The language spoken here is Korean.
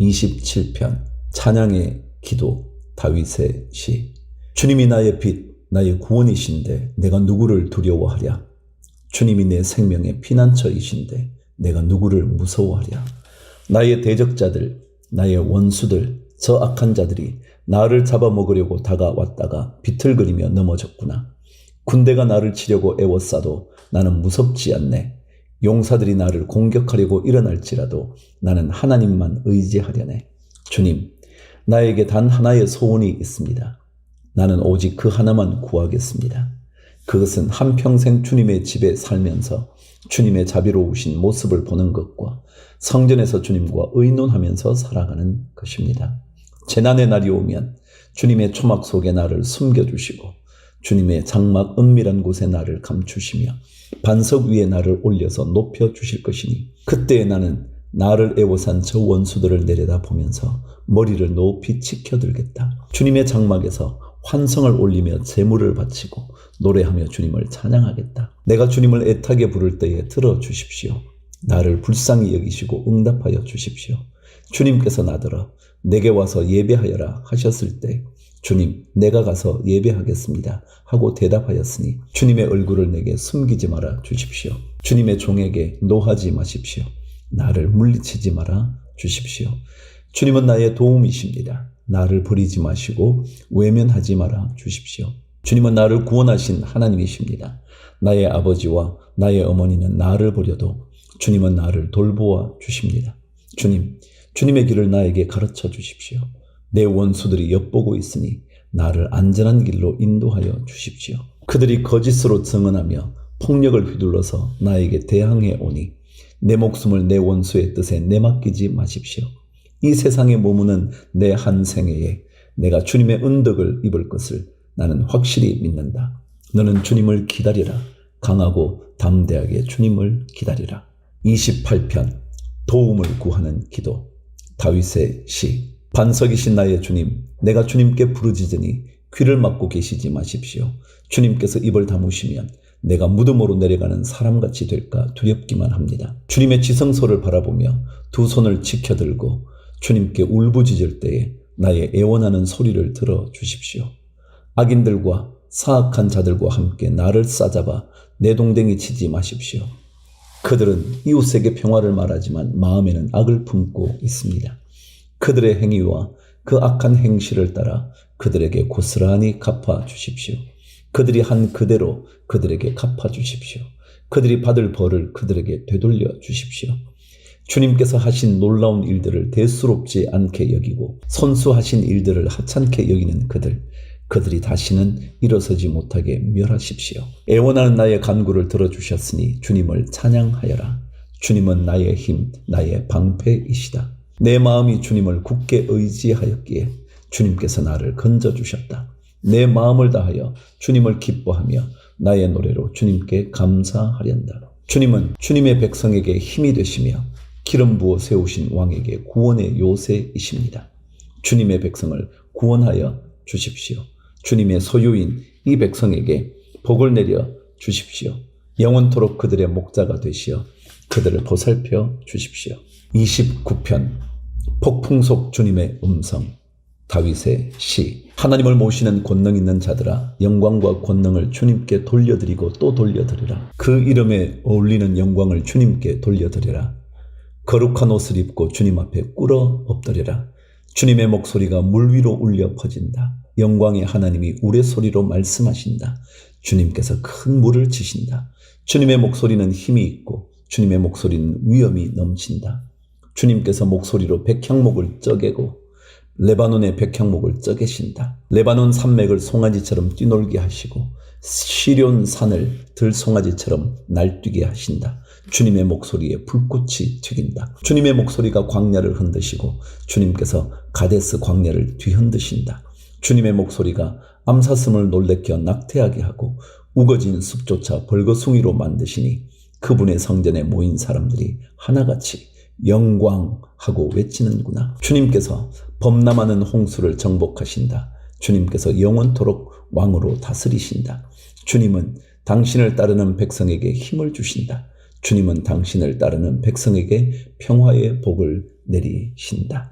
27편. 찬양의 기도 다윗의 시. 주님이 나의 빛 나의 구원이신데 내가 누구를 두려워하랴? 주님이 내 생명의 피난처이신데 내가 누구를 무서워하랴? 나의 대적자들 나의 원수들 저 악한 자들이 나를 잡아먹으려고 다가왔다가 비틀거리며 넘어졌구나. 군대가 나를 치려고 애워싸도 나는 무섭지 않네 용사들이 나를 공격하려고 일어날지라도 나는 하나님만 의지하려네. 주님, 나에게 단 하나의 소원이 있습니다. 나는 오직 그 하나만 구하겠습니다. 그것은 한평생 주님의 집에 살면서 주님의 자비로우신 모습을 보는 것과 성전에서 주님과 의논하면서 살아가는 것입니다. 재난의 날이 오면 주님의 초막 속에 나를 숨겨주시고 주님의 장막 은밀한 곳에 나를 감추시며 반석 위에 나를 올려서 높여 주실 것이니 그때에 나는 나를 애워싼 저 원수들을 내려다 보면서 머리를 높이 치켜들겠다. 주님의 장막에서 환성을 올리며 제물을 바치고 노래하며 주님을 찬양하겠다. 내가 주님을 애타게 부를 때에 들어 주십시오. 나를 불쌍히 여기시고 응답하여 주십시오. 주님께서 나더러 내게 와서 예배하여라 하셨을 때 주님, 내가 가서 예배하겠습니다. 하고 대답하였으니 주님의 얼굴을 내게 숨기지 말아 주십시오. 주님의 종에게 노하지 마십시오. 나를 물리치지 말아 주십시오. 주님은 나의 도움이십니다. 나를 버리지 마시고 외면하지 말아 주십시오. 주님은 나를 구원하신 하나님이십니다. 나의 아버지와 나의 어머니는 나를 버려도 주님은 나를 돌보아 주십니다. 주님, 주님의 길을 나에게 가르쳐 주십시오. 내 원수들이 엿보고 있으니 나를 안전한 길로 인도하여 주십시오. 그들이 거짓으로 증언하며 폭력을 휘둘러서 나에게 대항해 오니 내 목숨을 내 원수의 뜻에 내맡기지 마십시오. 이 세상에 머무는 내 한 생애에 내가 주님의 은덕을 입을 것을 나는 확실히 믿는다. 너는 주님을 기다리라. 강하고 담대하게 주님을 기다리라. 28편 도움을 구하는 기도 다윗의 시 반석이신 나의 주님 내가 주님께 부르짖으니 귀를 막고 계시지 마십시오. 주님께서 입을 다무시면 내가 무덤으로 내려가는 사람같이 될까 두렵기만 합니다. 주님의 지성소를 바라보며 두 손을 지켜들고 주님께 울부짖을 때에 나의 애원하는 소리를 들어 주십시오. 악인들과 사악한 자들과 함께 나를 싸잡아 내 동댕이 치지 마십시오. 그들은 이웃에게 평화를 말하지만 마음에는 악을 품고 있습니다. 그들의 행위와 그 악한 행실을 따라 그들에게 고스란히 갚아 주십시오. 그들이 한 그대로 그들에게 갚아 주십시오. 그들이 받을 벌을 그들에게 되돌려 주십시오. 주님께서 하신 놀라운 일들을 대수롭지 않게 여기고 선수하신 일들을 하찮게 여기는 그들, 그들이 다시는 일어서지 못하게 멸하십시오. 애원하는 나의 간구를 들어주셨으니 주님을 찬양하여라. 주님은 나의 힘, 나의 방패이시다. 내 마음이 주님을 굳게 의지하였기에 주님께서 나를 건져 주셨다. 내 마음을 다하여 주님을 기뻐하며 나의 노래로 주님께 감사하련다. 주님은 주님의 백성에게 힘이 되시며 기름 부어 세우신 왕에게 구원의 요새이십니다. 주님의 백성을 구원하여 주십시오. 주님의 소유인 이 백성에게 복을 내려 주십시오. 영원토록 그들의 목자가 되시어 그들을 보살펴 주십시오. 29편 폭풍 속 주님의 음성. 다윗의 시. 하나님을 모시는 권능 있는 자들아 영광과 권능을 주님께 돌려드리고 또 돌려드리라. 그 이름에 어울리는 영광을 주님께 돌려드리라. 거룩한 옷을 입고 주님 앞에 꿇어 엎드리라. 주님의 목소리가 물 위로 울려 퍼진다. 영광의 하나님이 우레소리로 말씀하신다. 주님께서 큰 물을 치신다. 주님의 목소리는 힘이 있고 주님의 목소리는 위엄이 넘친다 주님께서 목소리로 백향목을 쪄개고 레바논의 백향목을 쪄개신다. 레바논 산맥을 송아지처럼 뛰놀게 하시고 시련 산을 들송아지처럼 날뛰게 하신다. 주님의 목소리에 불꽃이 튀긴다. 주님의 목소리가 광야를 흔드시고 주님께서 가데스 광야를 뒤흔드신다. 주님의 목소리가 암사슴을 놀래켜 낙태하게 하고 우거진 숲조차 벌거숭이로 만드시니 그분의 성전에 모인 사람들이 하나같이 영광하고 외치는구나. 주님께서 범람하는 홍수를 정복하신다. 주님께서 영원토록 왕으로 다스리신다. 주님은 당신을 따르는 백성에게 힘을 주신다. 주님은 당신을 따르는 백성에게 평화의 복을 내리신다.